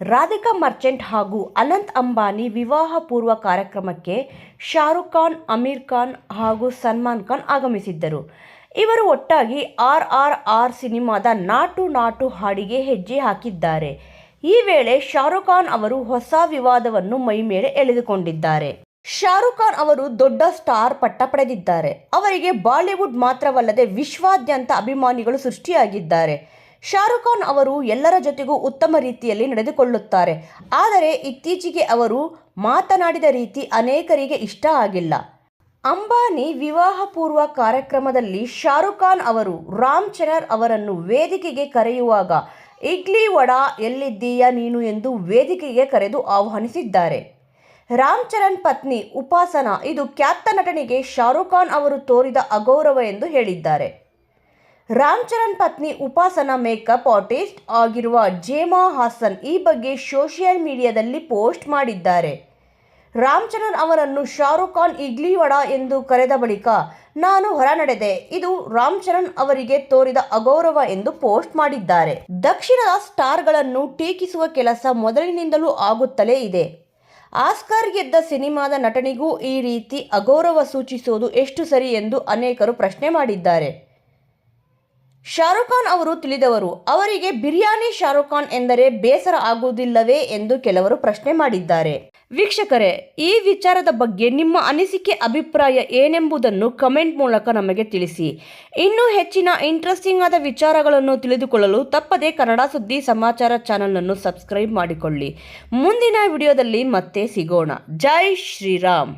ರಾಧಿಕಾ ಮರ್ಚೆಂಟ್ ಹಾಗೂ ಅನಂತ್ ಅಂಬಾನಿ ವಿವಾಹ ಪೂರ್ವ ಕಾರ್ಯಕ್ರಮಕ್ಕೆ ಶಾರುಖ್ ಖಾನ್, ಅಮೀರ್ ಖಾನ್ ಹಾಗೂ ಸಲ್ಮಾನ್ ಖಾನ್ ಆಗಮಿಸಿದ್ದರು. ಇವರು ಒಟ್ಟಾಗಿ ಆರ್ ಆರ್ ಆರ್ ಸಿನಿಮಾದ ನಾಟು ನಾಟು ಹಾಡಿಗೆ ಹೆಜ್ಜೆ ಹಾಕಿದ್ದಾರೆ. ಈ ವೇಳೆ ಶಾರುಖ್ ಖಾನ್ ಅವರು ಹೊಸ ವಿವಾದವನ್ನು ಮೈಮೇಲೆ ಎಳೆದುಕೊಂಡಿದ್ದಾರೆ. ಶಾರುಖ್ ಖಾನ್ ಅವರು ದೊಡ್ಡ ಸ್ಟಾರ್ ಪಟ್ಟ ಪಡೆದಿದ್ದಾರೆ. ಅವರಿಗೆ ಬಾಲಿವುಡ್ ಮಾತ್ರವಲ್ಲದೆ ವಿಶ್ವಾದ್ಯಂತ ಅಭಿಮಾನಿಗಳು ಸೃಷ್ಟಿಯಾಗಿದ್ದಾರೆ. ಶಾರುಖ್ ಖಾನ್ ಅವರು ಎಲ್ಲರ ಜೊತೆಗೂ ಉತ್ತಮ ರೀತಿಯಲ್ಲಿ ನಡೆದುಕೊಳ್ಳುತ್ತಾರೆ. ಆದರೆ ಇತ್ತೀಚೆಗೆ ಅವರು ಮಾತನಾಡಿದ ರೀತಿ ಅನೇಕರಿಗೆ ಇಷ್ಟ ಆಗಿಲ್ಲ. ಅಂಬಾನಿ ವಿವಾಹ ಪೂರ್ವ ಕಾರ್ಯಕ್ರಮದಲ್ಲಿ ಶಾರುಖ್ ಖಾನ್ ಅವರು ರಾಮ್ ಚರಣ್ ಅವರನ್ನು ವೇದಿಕೆಗೆ ಕರೆಯುವಾಗ, ಇಡ್ಲಿ ವಡಾ ಎಲ್ಲಿದ್ದೀಯಾ ನೀನು ಎಂದು ವೇದಿಕೆಗೆ ಕರೆದು ಆಹ್ವಾನಿಸಿದ್ದಾರೆ. ರಾಮ್ ಚರಣ್ ಪತ್ನಿ ಉಪಾಸನಾ, ಇದು ಖ್ಯಾತ ನಟನಿಗೆ ಶಾರುಖ್ ಖಾನ್ ಅವರು ತೋರಿದ ಅಗೌರವ ಎಂದು ಹೇಳಿದ್ದಾರೆ. ರಾಮ್ ಚರಣ್ ಪತ್ನಿ ಉಪಾಸನಾ ಮೇಕಪ್ ಆರ್ಟಿಸ್ಟ್ ಆಗಿರುವ ಜೇಮಾ ಹಾಸನ್ ಈ ಬಗ್ಗೆ ಸೋಷಿಯಲ್ ಮೀಡಿಯಾದಲ್ಲಿ ಪೋಸ್ಟ್ ಮಾಡಿದ್ದಾರೆ. ರಾಮ್ ಚರಣ್ ಅವರನ್ನು ಶಾರುಖ್ ಖಾನ್ ಇಡ್ಲಿ ವಡಾ ಎಂದು ಕರೆದ ಬಳಿಕ ನಾನು ಹೊರ ನಡೆದೆ. ಇದು ರಾಮ್ ಚರಣ್ ಅವರಿಗೆ ತೋರಿದ ಅಗೌರವ ಎಂದು ಪೋಸ್ಟ್ ಮಾಡಿದ್ದಾರೆ. ದಕ್ಷಿಣದ ಸ್ಟಾರ್ಗಳನ್ನು ಟೀಕಿಸುವ ಕೆಲಸ ಮೊದಲಿನಿಂದಲೂ ಆಗುತ್ತಲೇ ಇದೆ. ಆಸ್ಕರ್ ಗೆದ್ದ ಸಿನಿಮಾದ ನಟನಿಗೂ ಈ ರೀತಿ ಅಗೌರವ ಸೂಚಿಸುವುದು ಎಷ್ಟು ಸರಿ ಎಂದು ಅನೇಕರು ಪ್ರಶ್ನೆ ಮಾಡಿದ್ದಾರೆ. ಶಾರುಖ್ ಖಾನ್ ಅವರು ತಿಳಿದವರು, ಅವರಿಗೆ ಬಿರಿಯಾನಿ ಶಾರುಖ್ ಖಾನ್ ಎಂದರೆ ಬೇಸರ ಆಗುವುದಿಲ್ಲವೇ ಎಂದು ಕೆಲವರು ಪ್ರಶ್ನೆ ಮಾಡಿದ್ದಾರೆ. ವೀಕ್ಷಕರೇ, ಈ ವಿಚಾರದ ಬಗ್ಗೆ ನಿಮ್ಮ ಅನಿಸಿಕೆ, ಅಭಿಪ್ರಾಯ ಏನೆಂಬುದನ್ನು ಕಮೆಂಟ್ ಮೂಲಕ ನಮಗೆ ತಿಳಿಸಿ. ಇನ್ನೂ ಹೆಚ್ಚಿನ ಇಂಟ್ರೆಸ್ಟಿಂಗ್ ಆದ ವಿಚಾರಗಳನ್ನು ತಿಳಿದುಕೊಳ್ಳಲು ತಪ್ಪದೇ ಕನ್ನಡ ಸುದ್ದಿ ಸಮಾಚಾರ ಚಾನಲನ್ನು ಸಬ್ಸ್ಕ್ರೈಬ್ ಮಾಡಿಕೊಳ್ಳಿ. ಮುಂದಿನ ವಿಡಿಯೋದಲ್ಲಿ ಮತ್ತೆ ಸಿಗೋಣ. ಜೈ ಶ್ರೀರಾಮ್.